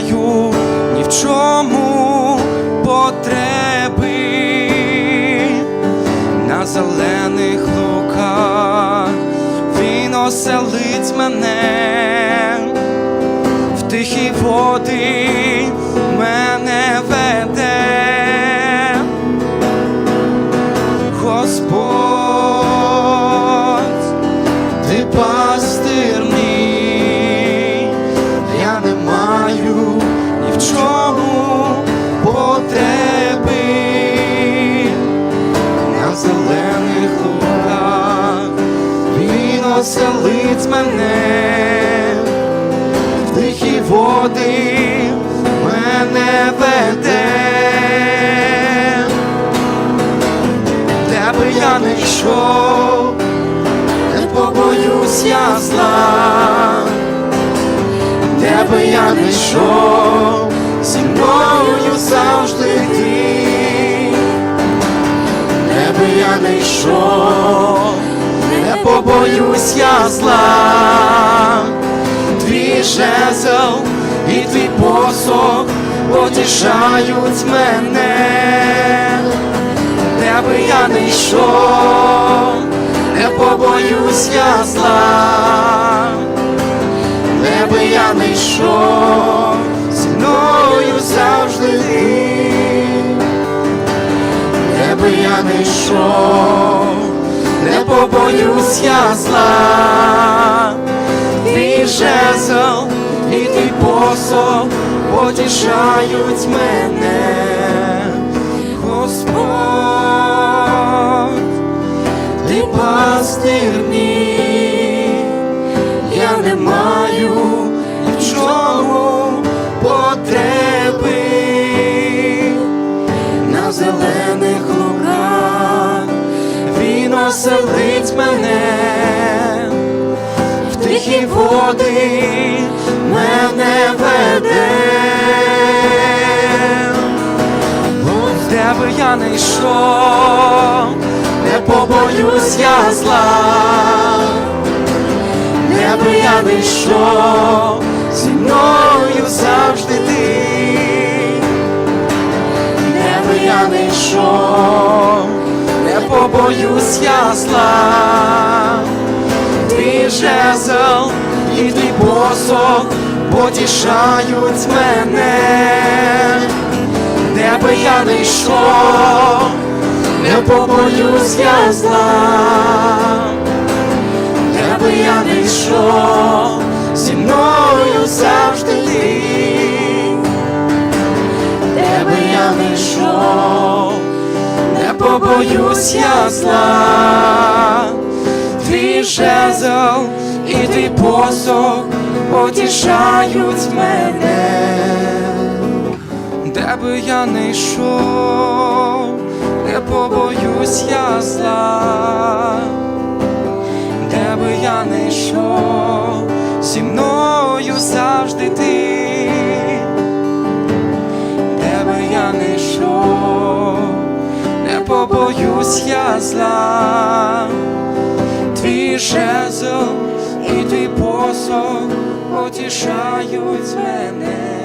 маю ні в чому потреби на зелених луках він оселить мене в тихі води мене веде. Господь, ти пастир мене. В тихі води мене веде. Де би я не йшов, не побоюсь я зла, де би я не йшов, зі мною завжди ти, де би я не йшов, не побоюсь я зла, твій жезл і твій посох потішають мене. Де би я не йшов, не побоюсь я зла, де би я не йшов, зі мною завжди. Де би я не йшов, не побоюсь я зла, твій жезл і твій посох потішають мене. Господь, ти пастир мій, я не маю ні оселить мене в тихі води мене веде. Де би я не йшов, не побоюсь я зла, де би я не йшов, зі мною завжди не побоюсь я зла, твій жезл і твій посох потішають мене. Де би я не йшов, не побоюсь я зла, де би я не йшов, зі мною побоюсь я зла, твій жезл і твій посох потішають мене. Де би я не йшов, не побоюсь я зла, побоюсь я зла, твій жезл і твій посох потішають мене.